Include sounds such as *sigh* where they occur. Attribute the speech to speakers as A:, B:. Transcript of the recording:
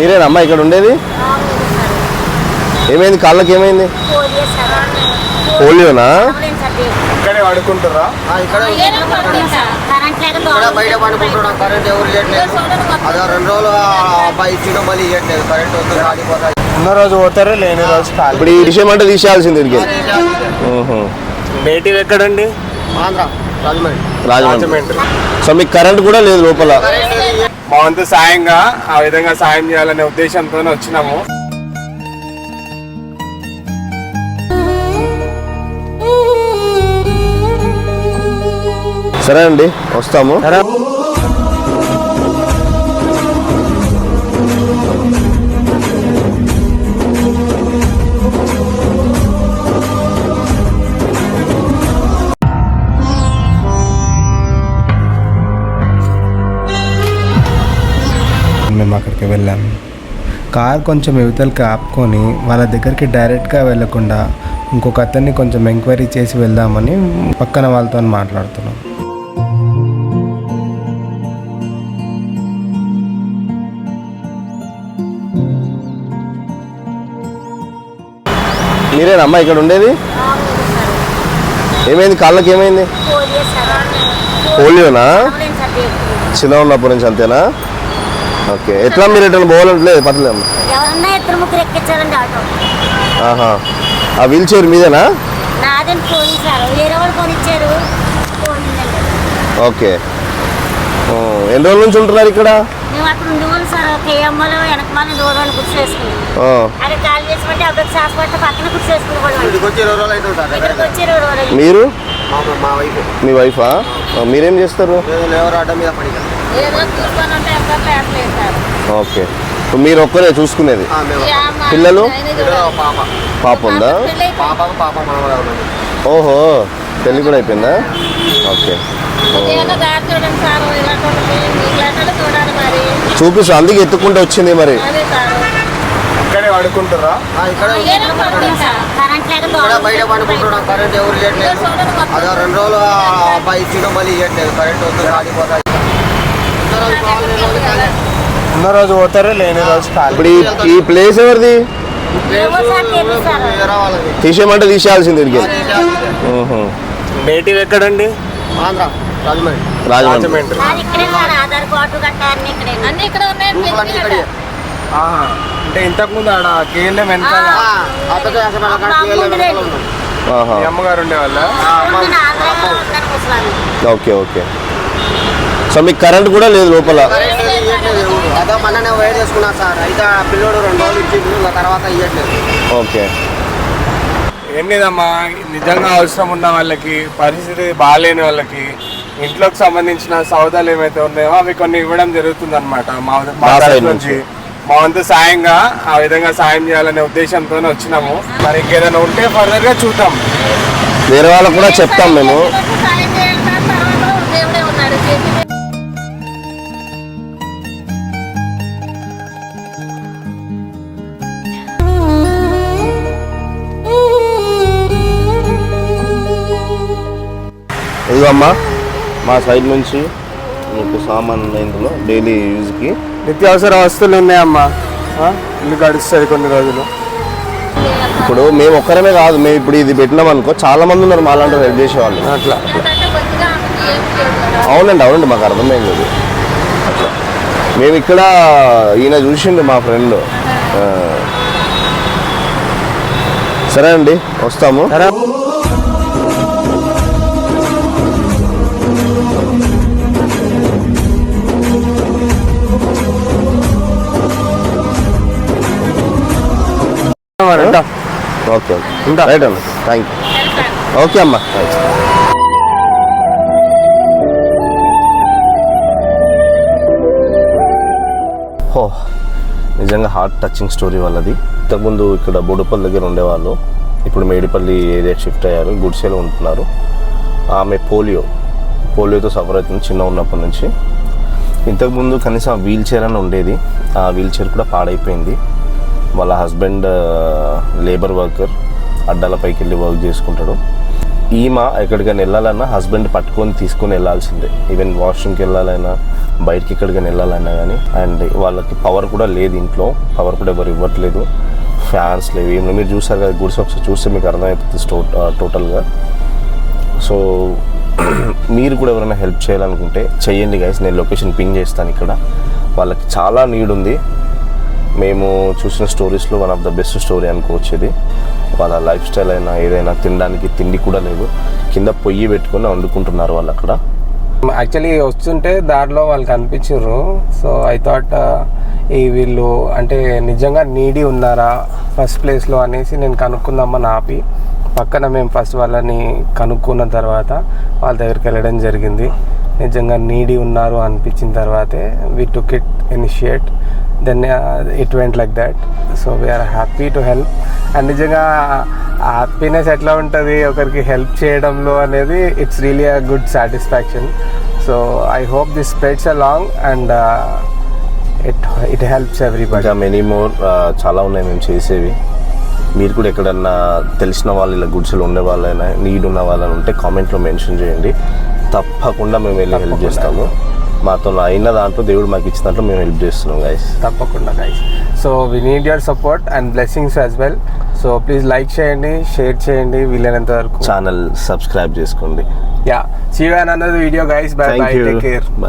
A: మీరేనమ్మా ఇక్కడ ఉండేది? ఏమైంది? కాళ్ళకి ఏమైంది? పోలియోనా?
B: ఇక్కడే పడుకుంటారా
C: ఇక్కడ బయట పడుకుంటున్నాం. కరెంట్ ఎవరు అదే రెండు రోజులు అబ్బాయి మళ్ళీ కరెంట్ వస్తుంది ఆడిపోతాయి
B: ఉన్న రోజు పోతారు లేని రోజు ఖాళీ
A: ఇప్పుడు ఈ విషయం అంటే తీసేయాల్సింది
B: నేటివ్ ఎక్కడండి?
C: ఆంధ్ర రాజమండ్రి.
A: రాజమండ్రి.
B: రాజమండ్రి.
A: సో మీకు కరెంట్ కూడా లేదు లోపల.
B: మా వంతు సాయంగా. ఆ విధంగా సాయం చేయాలనే ఉద్దేశంతో వచ్చినాము.
A: సరే అండి వస్తాము
D: కార్ కొంచెం యువతలకి ఆపుకొని వాళ్ళ దగ్గరికి డైరెక్ట్గా వెళ్ళకుండా ఇంకొక అతన్ని కొంచెం ఎంక్వైరీ చేసి వెళ్దామని పక్కన వాళ్ళతో మాట్లాడుతున్నాం.
A: మీరేనమ్మా ఇక్కడ ఉండేది? ఏమైంది? కాళ్ళకి ఏమైంది? పోలియోనా? చిన్న ఉన్నప్పటి నుంచి అంతేనా? ఓకే. ఎట్లా మీరు ఎట్లా పోవాలంటలేదు పట్టలేము
E: ఎవరన్నా ఇద్దరు ముగ్గురు ఎక్కించారండి ఆటో.
A: ఆహా. ఆ వీల్ చైర్ మీదేనా?
E: నాదని ఫోన్ ఇచ్చారు వేరే వాళ్ళు ఫోన్ ఇచ్చారు
A: ఓకే. ఎన్ని రోజుల నుంచి ఉంటున్నారు ఇక్కడ?
E: మేము అక్కడ ఉండేవాళ్ళు సార్. కేఎమ్మలో వెనకమాల దూరాన్ని గుర్తు చేసుకుని
A: ఆ,
E: అక్కడ కాల్ చేసుకుంటే అక్కడ హాస్పిటల్ పక్కన గుర్తు చేసుకునే వాళ్ళు.
C: ఇక్కడికి వచ్చి ఇరవై రోజులు అవుతుంది సార్.
E: ఇక్కడికి వచ్చి ఇరవై రోజులు.
A: మీరు?
C: మా మా వైఫ్.
A: మీ వైఫా? ఆ, మీరేం చేస్తారు?
C: ఆటో మీద పడి
A: ఓకే. మీరు ఒక్కరే చూసుకునేది? పిల్లలు?
C: పాప.
A: ఉందా? ఓహో పెళ్ళి కూడా అయిపోయిందా? ఓకే. చూపిస్తా అందుకే ఎత్తుకుంటూ వచ్చింది మరి.
B: ఇక్కడే పడుకుంటారా
C: బయట పడుకుంటున్నాం. కరెంట్ ఎవరు అదే రెండు రోజులు అబ్బాయి మళ్ళీ కరెంట్ వస్తుంది ఉన్న రోజు
B: పోతారు లేని రోజు
A: ఇప్పుడు ఈ ఈ ప్లేస్ ఎవరిది? తీసేయమంటే తీసేయాల్సింది ఇక్కడికి.
B: నేటివ్ ఎక్కడండి?
C: ఆంధ్ర రాజమండ్రి.
B: అంటే ఇంతకు ముందు ఆడ కేఎల్ఎం. మీ అమ్మగారు ఉండేవాళ్ళ?
A: Okay okay. సో మీకు కరెంట్ కూడా లేదు లోపల.
C: కరెంట్ ఏది ఇవ్వట్లేదు ఎవరు. అదో మొన్ననే వైర్ చేసుకున్నా సార్. అయితే ఆ పిల్లోడు రెండు రోజులు ఇచ్చిండు ఇంకా తర్వాత ఇవ్వట్లేదు
A: ఓకే.
B: ఏంటిదమ్మా నిజంగా అవసరం ఉన్న వాళ్ళకి పరిస్థితి బాగాలేని వాళ్ళకి ఇంట్లోకి సంబంధించిన సౌదాలు ఏమైతే ఉన్నాయో అవి కొన్ని ఇవ్వడం జరుగుతుంది అనమాట మా నుంచి. మా వంతు సాయంగా ఆ విధంగా సాయం చేయాలనే ఉద్దేశంతో వచ్చినాము. మరి ఇంకేదైనా ఉంటే ఫర్దర్గా చూద్దాం.
A: వేరే వాళ్ళకు కూడా చెప్తాం మేము. ఇదిగో అమ్మా మా సైడ్ నుంచి మీకు సామాన్ ఉన్నాయి ఇందులో డైలీ యూజ్కి
B: నిత్యావసర వస్తువులు ఉన్నాయమ్మా? ఇల్లు గడుస్తుంది కొన్ని రోజులు.
A: ఇప్పుడు మేము ఒక్కరమే కాదు మేము ఇప్పుడు ఇది పెట్టినాం అనుకో చాలా మంది ఉన్నారు మాలాంటి హెల్ప్ చేసేవాళ్ళు
B: అట్లా.
A: అవునండి అవునండి మాకు అర్థమైంది అది అట్లా మేము ఇక్కడ ఈయన చూసిండు మా ఫ్రెండ్ సరే అండి వస్తాము.
B: ఉంటా.
A: Okay okay. రైట్ అన్న. థ్యాంక్ యూ ఓకే అమ్మా. హో నిజంగా హార్ట్ టచింగ్ స్టోరీ వాళ్ళది. ఇంతకుముందు ఇక్కడ బోడుపల్లి దగ్గర ఉండేవాళ్ళు. ఇప్పుడు మేడిపల్లి ఏరియా షిఫ్ట్ అయ్యారు. గుడిసెలో ఉంటున్నారు. ఆమె పోలియో. పోలియోతో సఫర్ అవుతుంది చిన్న ఉన్నప్పటి నుంచి. ఇంతకుముందు కనీసం వీల్ చైర్ అని ఉండేది. ఆ వీల్ చైర్ కూడా పాడైపోయింది. వాళ్ళ హస్బెండ్ లేబర్ వర్కర్ అడ్డాలపైకి వెళ్ళి వర్క్ చేసుకుంటాడు. ఈమె ఎక్కడికైనా వెళ్ళాలన్నా హస్బెండ్ పట్టుకొని తీసుకొని వెళ్ళాల్సిందే. ఈవెన్ వాష్రూమ్కి వెళ్ళాలైనా బయటకి ఎక్కడికైనా వెళ్ళాలన్నా కానీ అండ్ వాళ్ళకి పవర్ కూడా లేదు ఇంట్లో. పవర్ కూడా ఎవరు ఇవ్వట్లేదు. ఫ్యాన్స్ లేవు. ఏమి మీరు చూసారు కదా గుడిసి ఒకసారి చూస్తే మీకు అర్థమైపోతుంది స్టో టోటల్గా. సో *clears throat* మీరు కూడా ఎవరైనా హెల్ప్ చేయాలనుకుంటే చేయండి గైస్ నేను లొకేషన్ పిన్ చేస్తాను ఇక్కడ. వాళ్ళకి చాలా నీడ్ ఉంది మేము చూసిన స్టోరీస్లో one of the best story అనుకోవచ్చు ఇది వాళ్ళ లైఫ్ స్టైల్ అయినా ఏదైనా తినడానికి తిండి కూడా లేదు. కింద పొయ్యి పెట్టుకొని వండుకుంటున్నారు వాళ్ళు అక్కడ.
B: యాక్చువల్లీ వస్తుంటే దారిలో వాళ్ళు కనిపించారు. సో ఐ థాట్ uh, ఈ వీళ్ళు అంటే నిజంగా నీడీ ఉన్నారా? ఫస్ట్ ప్లేస్లో అనేసి నేను కనుక్కుందామని ఆపి పక్కన మేము ఫస్ట్ వాళ్ళని కనుక్కున్న తర్వాత వాళ్ళ దగ్గరికి వెళ్ళడం జరిగింది. నిజంగా నీడి ఉన్నారు అనిపించిన తర్వాతే we took it initiate then it went like that so we're happy to help and నిజంగా హ్యాపీనెస్ ఎట్లా ఉంటుంది? ఒకరికి హెల్ప్ చేయడంలో అనేది it's really a good satisfaction so I hope this spreads a long and it it helps everybody
A: ఇంకా many more చాలా ఉన్నాయి మేము చేసేవి. మీరు కూడా ఎక్కడన్నా తెలిసిన వాళ్ళు ఇలా గుడ్స్లో ఉండే వాళ్ళైనా నీడ్ ఉన్న వాళ్ళని ఉంటే కామెంట్లో మెన్షన్ చేయండి. తప్పకుండా మేము వెళ్ళి హెల్ప్. చేస్తాము. మాతో అయిన దాంట్లో దేవుడు మాకు ఇచ్చిన దాంట్లో మేము హెల్ప్ చేస్తున్నాం గైస్
B: తప్పకుండా guys so we need your support and blessings as well so please like చేయండి షేర్ చేయండి వీలైనంత వరకు.
A: ఛానల్ సబ్స్క్రైబ్ చేసుకోండి.
B: Yeah see you in another video guys bye bye take care
A: bye